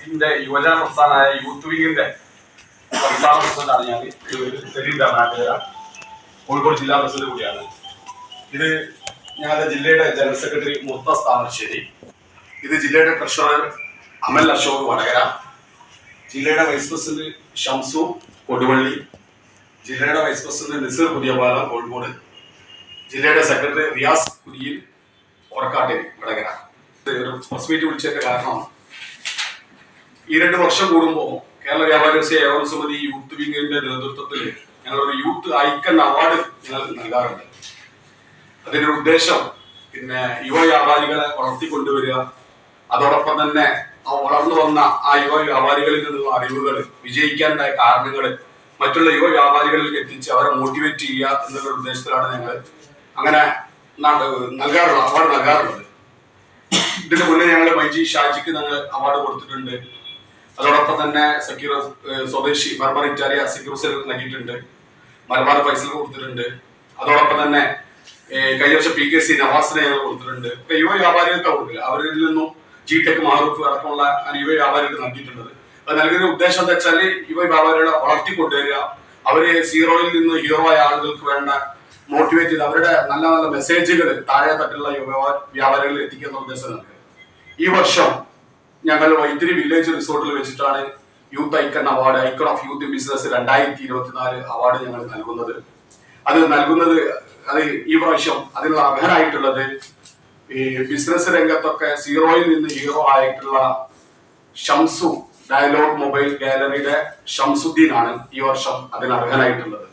ഇതിന്റെ യുവജന പ്രസ്ഥാനമായ യൂത്ത് വിങ്ങിന്റെ സംസ്ഥാന പ്രസിഡന്റാണ് ഞാൻ. കോഴിക്കോട് ജില്ലാ പ്രസിഡന്റ് കൂടിയാണ്. ഇത് ഞങ്ങളുടെ ജില്ലയുടെ ജനറൽ സെക്രട്ടറി മുത്ത താമരശ്ശേരി. ഇത് ജില്ലയുടെ ട്രഷറർ അമൽ അശോക് വടകര. ജില്ലയുടെ വൈസ് പ്രസിഡന്റ് ഷംസു കൊടുവള്ളി. ജില്ലയുടെ വൈസ് പ്രസിഡന്റ് നിസീർ പുതിയപാലം കോഴിക്കോട്. ജില്ലയുടെ സെക്രട്ടറി റിയാസ് കുരിയിൽ ഓർക്കാട്ടേരി വടകര. ഒരു വിളിച്ചതിന്റെ കാരണമാണ്. ഈ രണ്ട് വർഷം കൂടുമ്പോൾ കേരള വ്യാപാര വ്യവസായ ഏകോപന സമിതി യൂത്ത് വിങ്ങിന്റെ നേതൃത്വത്തിൽ ഞങ്ങൾ ഒരു യൂത്ത് ഐക്കൺ അവാർഡ് ഞങ്ങൾ നൽകാറുണ്ട്. അതിന്റെ ഉദ്ദേശം പിന്നെ യുവ വ്യാപാരികളെ വളർത്തിക്കൊണ്ടുവരിക. അതോടൊപ്പം തന്നെ ആ വളർന്നു വന്ന ആ യുവ വ്യാപാരികളിൽ നിന്നുള്ള അറിവുകൾ വിജയിക്കാനുണ്ടായ കാരണങ്ങൾ മറ്റുള്ള യുവ വ്യാപാരികളിൽ എത്തിച്ച് അവരെ മോട്ടിവേറ്റ് ചെയ്യുക എന്നുള്ള ഉദ്ദേശത്തിലാണ് ഞങ്ങൾ അങ്ങനെ നൽകാറുള്ളത് അവാർഡ് നൽകാറുള്ളത്. ഇതിന് മുന്നേ ഞങ്ങൾ മൈജി ഷാജിക്ക് ഞങ്ങൾ അവാർഡ് കൊടുത്തിട്ടുണ്ട്. അതോടൊപ്പം തന്നെ സക്കീർ സ്വദേശി മർമാർ ഇറ്റാലിയ സക്കീർ നൽകിയിട്ടുണ്ട്. മലബാർ ഫൈസൽ കൊടുത്തിട്ടുണ്ട്. അതോടൊപ്പം തന്നെ കഴിഞ്ഞ വർഷം പി കെ സി നവാസിനെ ഞങ്ങൾ കൊടുത്തിട്ടുണ്ട്. ഇപ്പൊ യുവ വ്യാപാരികൾക്ക് കൊടുക്കില്ല അവരിൽ നിന്നും ജി ടെക് മാറൂഫ് അടക്കമുള്ള യുവ വ്യാപാരികൾക്ക് നൽകിയിട്ടുള്ളത്. അത് നൽകുന്ന ഉദ്ദേശം എന്താ വെച്ചാൽ യുവ വ്യാപാരികളെ വളർത്തിക്കൊണ്ടുവരിക. അവർ സീറോയിൽ നിന്ന് ഹീറോ ആയ ആളുകൾക്ക് വേണ്ട മോട്ടിവേറ്റ് ചെയ്ത് അവരുടെ നല്ല നല്ല മെസ്സേജുകൾ താഴെ തട്ടിലുള്ള യുവ വ്യാപാരികളിൽ എത്തിക്കുന്ന ഉദ്ദേശം നൽകുക ഈ വർഷം ഞങ്ങൾ വൈത്തിരി വില്ലേജ് റിസോർട്ടിൽ വെച്ചിട്ടാണ് youth icon award icon of youth business രണ്ടായിരത്തി ഇരുപത്തിനാല് അവാർഡ് ഞങ്ങൾ നൽകുന്നത്. അത് നൽകുന്നത് അത് ഈ പ്രാവശ്യം അതിനുള്ള അർഹനായിട്ടുള്ളത് ഈ ബിസിനസ് രംഗത്തൊക്കെ സീറോയിൽ നിന്ന് ഹീറോ ആയിട്ടുള്ള ഷംസു ഡയലോഗ് മൊബൈൽ ഗാലറിയുടെ ഷംസുദ്ദീൻ ആണ് ഈ വർഷം അതിന് അർഹനായിട്ടുള്ളത്.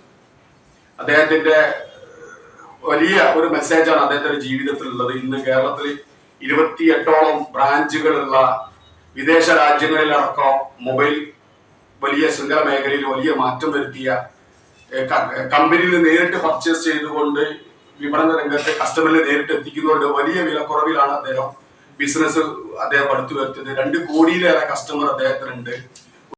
അദ്ദേഹത്തിന്റെ വലിയ ഒരു മെസ്സേജാണ് അദ്ദേഹത്തിന്റെ ജീവിതത്തിൽ ഉള്ളത് ഇന്ന് കേരളത്തിൽ ഇരുപത്തിയെട്ടോളം ബ്രാഞ്ചുകളുള്ള വിദേശ രാജ്യങ്ങളിലടക്കം മൊബൈൽ വലിയ ശൃംഖല മേഖലയിൽ വലിയ മാറ്റം വരുത്തിയ കമ്പനിയിൽ നേരിട്ട് പർച്ചേസ് ചെയ്തുകൊണ്ട് വിപണന രംഗത്തെ കസ്റ്റമറിൽ നേരിട്ട് എത്തിക്കുന്നതുകൊണ്ട് വലിയ വിലക്കുറവിലാണ് അദ്ദേഹം ബിസിനസ് അദ്ദേഹം അടുത്തു വരുത്തുന്നത് രണ്ട് കോടിയിലേറെ കസ്റ്റമർ അദ്ദേഹത്തിനുണ്ട്.